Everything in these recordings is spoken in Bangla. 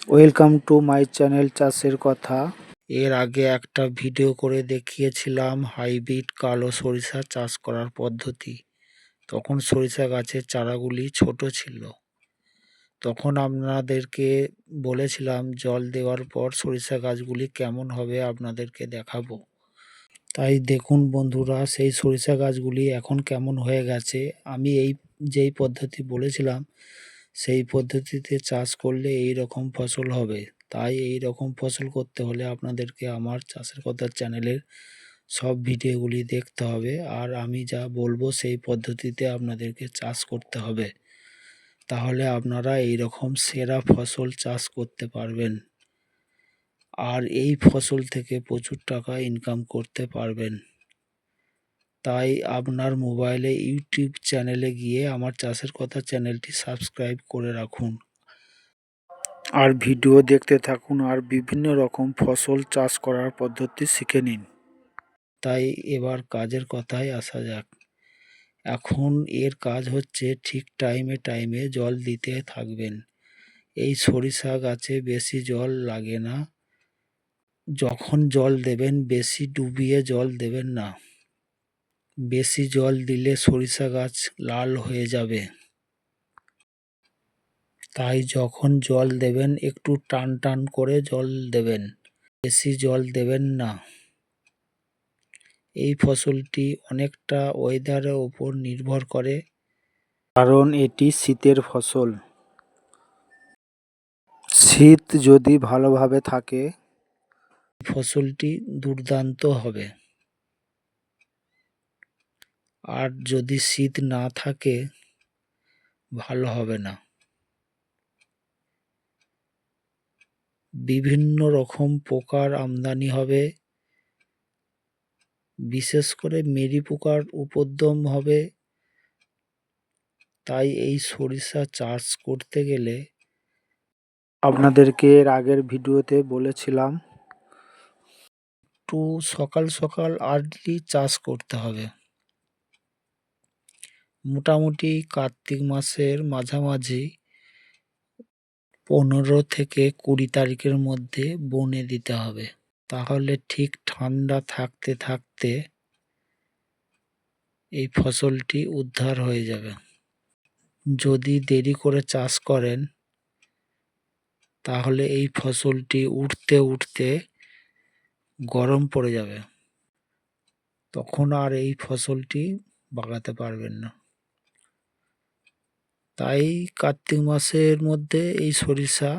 ওয়েলকাম টু মাই চ্যানেল চাষের কথা। এর আগে একটা ভিডিও করে দেখিয়েছিলাম, হাইব্রিড কালো সরিষা চাষ করার পদ্ধতি। তখন সরিষা গাছের চারাগুলি ছোট ছিল। তখন আপনাদেরকে বলেছিলাম, জল দেওয়ার পর সরিষা গাছগুলি কেমন হবে আপনাদেরকে দেখাবো। তাই দেখুন বন্ধুরা, সেই সরিষা গাছগুলি এখন কেমন হয়ে গেছে। আমি এই যেই পদ্ধতি বলেছিলাম সেই পদ্ধতিতে চাষ করলে এই রকম ফসল হবে। তাই এই রকম ফসল করতে হলে আপনাদেরকে আমার চাষের কথা চ্যানেলের সব ভিডিওগুলি দেখতে হবে আর আমি যা বলব সেই পদ্ধতিতে আপনাদেরকে চাষ করতে হবে। তাহলে আপনারা এই রকম সেরা ফসল চাষ করতে পারবেন। আর এই ফসল থেকে প্রচুর টাকা ইনকাম করতে পারবেন। তাই আপনার মোবাইলে ইউটিউব চ্যানেলে গিয়ে আমার চাষের কথা চ্যানেলটি সাবস্ক্রাইব করে রাখুন। আর ভিডিও দেখতে থাকুন আর বিভিন্ন রকম ফসল চাষ করার পদ্ধতি শিখে নিন। তাই এবার কাজের কথায় আসা যাক। এখন এর কাজ হচ্ছে ঠিক টাইমে টাইমে জল দিতে থাকবেন। এই সরিষা গাছে বেশি জল লাগে না। যখন জল দেবেন, বেশি ডুবিয়ে জল দেবেন না। বেশি জল দিলে সরিষা গাছ লাল হয়ে যাবে। তাই যখন জল দেবেন, একটু টান টান করে জল দেবেন। বেশি জল দেবেন না। এই ফসলটি অনেকটা ওয়েদারের ওপর নির্ভর করে। কারণ এটি শীতের ফসল। শীত যদি ভালোভাবে থাকে, ফসলটি দুর্দান্ত হবে। আর যদি শীত না থাকে, ভালো হবে না। বিভিন্ন রকম পোকার আমদানি হবে। বিশেষ করে মেরি পোকার উপদ্রব হবে। তাই এই সরিষা চাষ করতে গেলে আপনাদেরকে এর আগের ভিডিওতে বলেছিলাম, একটু সকাল সকাল আর্লি চাষ করতে হবে। মোটামুটি কার্তিক মাসের মাঝামাঝি পনেরো থেকে কুড়ি তারিখের মধ্যে বনে দিতে হবে। তাহলে ঠিক ঠান্ডা থাকতে থাকতে এই ফসলটি উদ্ধার হয়ে যাবে। যদি দেরি করে চাষ করেন, তাহলে এই ফসলটি উঠতে উঠতে গরম পড়ে যাবে। তখন আর এই ফসলটি বাগাতে পারবেন না। তাই কার্তিক মাসের মধ্যে এই সরিষা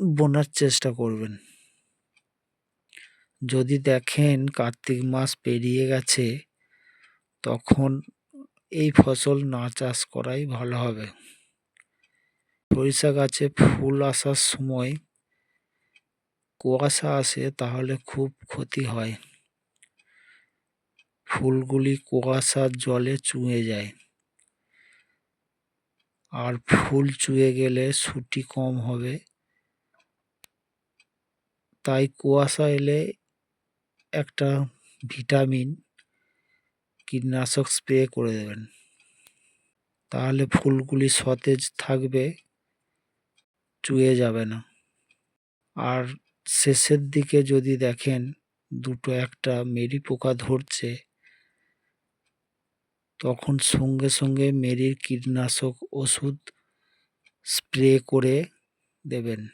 বোনার চেষ্টা করবেন। যদি দেখেন কার্তিক মাস পেরিয়ে গেছে, তখন এই ফসল না চাষ করাই ভালো হবে। সরিষা গাছে ফুল আসার সময় কুয়াশা আসে, তাহলে খুব ক্ষতি হয়। ফুলগুলি কুয়াশার জলে চুঁয়ে যায়। আর ফুল চুয়ে গেলে সুটি কম হবে। তাই কুয়াশা এলে একটা ভিটামিন, কীটনাশক স্প্রে করে দেবেন। তাহলে ফুলগুলি সতেজ থাকবে, চুয়ে যাবে না। আর শেষের দিকে যদি দেখেন দুটো একটা মেরি পোকা ধরছে তখন সঙ্গে সঙ্গে মেরির কীটনাশক ওষুধ স্প্রে করে দেবেন।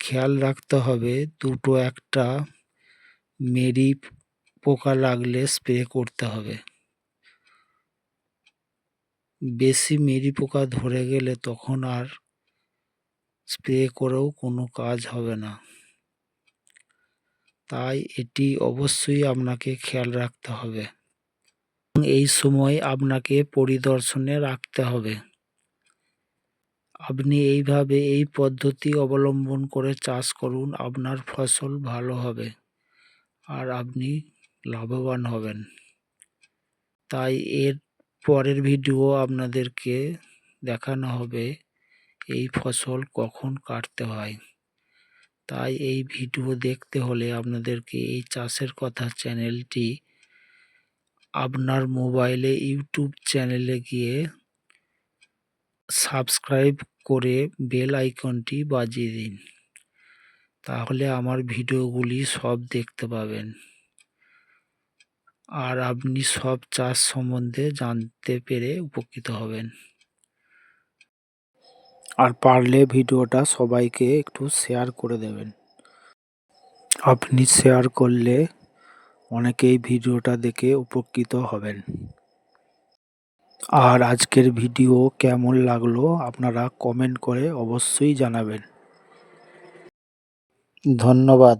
খেয়াল রাখতে হবে, দুটো একটা মেরি পোকা লাগলে স্প্রে করতে হবে। বেশি মেরি পোকা ধরে গেলে তখন আর স্প্রে করেও কোনো কাজ হবে না। তাই এটি অবশ্যই আপনাকে খেয়াল রাখতে হবে। এই সময় আপনাকে পরিদর্শনে রাখতে হবে। আপনি এইভাবে এই পদ্ধতি অবলম্বন করে চাষ করুন, আপনার ফসল ভালো হবে আর আপনি লাভবান হবেন। তাই এর পরের ভিডিও আপনাদেরকে দেখানো হবে এই ফসল কখন কাটতে হয়। তাই এই ভিডিও দেখতে হলে আপনাদেরকে এই চাষের কথা চ্যানেলটি আপনার মোবাইলে ইউটিউব চ্যানেলে গিয়ে সাবস্ক্রাইব করে বেল আইকনটি বাজিয়ে দিন। তাহলে আমার ভিডিওগুলি সব দেখতে পাবেন। আর আপনি সব চাষ সম্বন্ধে জানতে পেরে উপকৃত হবেন। আর পারলে ভিডিওটা সবাইকে একটু শেয়ার করে দেবেন। আপনি শেয়ার করলে অনেকেই ভিডিওটা দেখে উপকৃত হবেন। আর আজকের ভিডিও কেমন লাগল আপনারা কমেন্ট করে অবশ্যই জানাবেন। ধন্যবাদ।